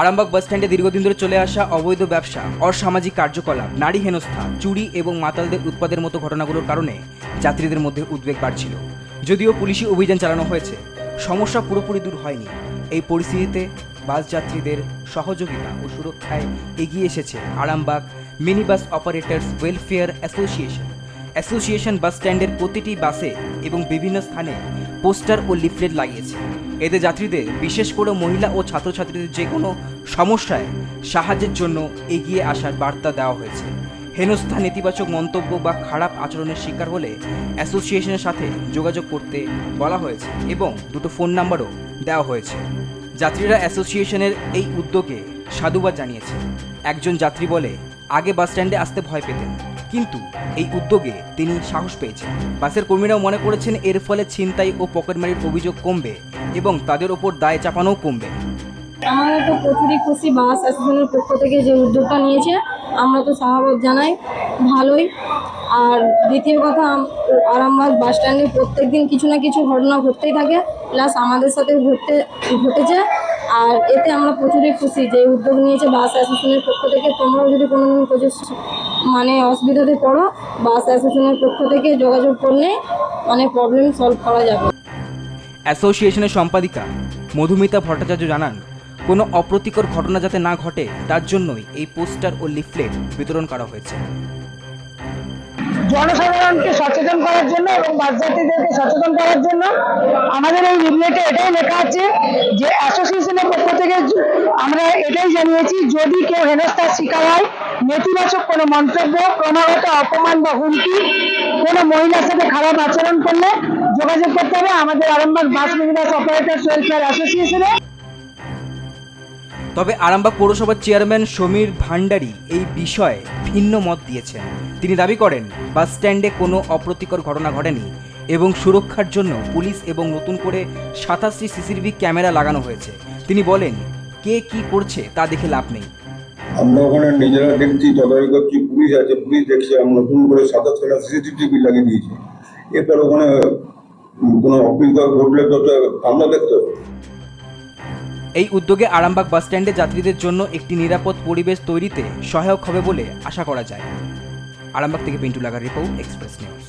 আরামবাগ বাস স্ট্যান্ডে দীর্ঘদিন ধরে চলে আসা অবৈধ ব্যবসা, অসামাজিক কার্যকলাপ, নারী হেনস্থা, চুরি এবং মাতালদের উৎপাদের মতো ঘটনাগুলোর কারণে যাত্রীদের মধ্যে উদ্বেগ বাড়ছিল। যদিও পুলিশি অভিযান চালানো হয়েছে, সমস্যা পুরোপুরি দূর হয়নি। এই পরিস্থিতিতে বাস যাত্রীদের সহযোগিতা ও সুরক্ষায় এগিয়ে এসেছে Arambagh mini bus operators welfare association association bus স্ট্যান্ডের প্রতিটি বাসে এবং বিভিন্ন স্থানে পোস্টার ও লিফলেট লাগিয়েছে। এতে যাত্রীদের, বিশেষ করে মহিলা ও ছাত্রছাত্রীদের যে কোনো সমস্যায় সাহায্যের জন্য এগিয়ে আসার বার্তা দেওয়া হয়েছে। হেনস্থা নেতিবাচক মন্তব্য বা খারাপ আচরণের শিকার হলে অ্যাসোসিয়েশনের সাথে যোগাযোগ করতে বলা হয়েছে এবং দুটো ফোন নাম্বারও দেওয়া হয়েছে। যাত্রীরা অ্যাসোসিয়েশনের এই উদ্যোগে সাধুবাদ জানিয়েছে। একজন যাত্রী বলে আগে বাস স্ট্যান্ডে আসতে ভয় পেতেন। কিন্তু এই উদ্যোগে তিনি সাহস পেয়েছেন। বাসের কর্মীরাও মনে করেছেন এর ফলে ছিনতাই ও পকেটমারির অভিযোগ কমবে এবং তাদের ওপর দায় চাপানোও কমবে। আমাদের তো প্রচুরই খুশি বাস অ্যাসোসিয়েশনের পক্ষ থেকে যে উদ্যোগটা নিয়েছে। আমরা তো সাহায্য জানাই। ভালোই। আর দ্বিতীয় কথা আরামবাগ বাস স্ট্যান্ডে প্রত্যেক দিন কিছু না কিছু ঘটনা ঘটতেই থাকে। প্লাস আমাদের সাথে ঘটতে ঘটেছে। আর এতে আমরা প্রচুরই খুশি যে উদ্যোগ নিয়েছে বাস অ্যাসোসিয়েশনের পক্ষ থেকে। তোমরাও যদি কোনো মানে অসুবিধাতে পড়ো, বাস অ্যাসোসিয়েশনের পক্ষ থেকে যোগাযোগ করলে মানে প্রবলেম সলভ করা যাবে। অ্যাসোসিয়েশনের সম্পাদিকা মধুমিতা ভট্টাচার্য জানান, কোনো অপ্রতিকর ঘটনা যাতে না ঘটে, তার জন্যই এই পোস্টার ও লিফলেট বিতরণ করা হয়েছে। জনসাধারণকে সচেতন করার জন্য এবং বাসযাত্রীদেরকে সচেতন করার জন্য আমাদের এই লিফলেটে এটাই লেখা আছে যে অ্যাসোসিয়েশনের পক্ষ থেকে আমরা এটাই জানিয়েছি, যদি কেউ হেনস্থার শিকার হয়, নেতিবাচক কোনো মন্তব্য, ক্রমাগত অপমান বা হুমকি কোনো মহিলার সাথে খারাপ আচরণ করলে যোগাযোগ করতে হবে। আমাদের Arambagh bus minibus operator welfare অ্যাসোসিয়েশনে তবে আরামবাগ পৌরসভার চেয়ারম্যান সমীর ভান্ডারী এই বিষয়ে ভিন্ন মত দিয়েছেন। তিনি দাবি করেন, বাস স্ট্যান্ডে কোনো অপ্রতিকর ঘটনা ঘটেনি এবং সুরক্ষার জন্য পুলিশ এবং নতুন করে সাতাশটি সিসিটিভি ক্যামেরা লাগানো হয়েছে। তিনি বলেন, কে কি করছে তা দেখে লাভ নেই। আমরা ওখানে নিজেরা দেখছি, তদারকি করছি, পুলিশ আছে, পুলিশ দেখছে, আমরা নতুন করে সাতাশটা সিসিটিভি লাগিয়ে দিয়েছি। এরপর ওখানে কোনো অপ্রীতিকর ঘটলে তো আমরা দেখতে হবে। এই উদ্যোগে আরামবাগ বাস স্ট্যান্ডে যাত্রীদের জন্য একটি নিরাপদ পরিবেশ তৈরিতে সহায়ক হবে বলে আশা করা যায়। আরামবাগ থেকে পিন্টু লাগার রিপোর্ট এক্সপ্রেস নিউজ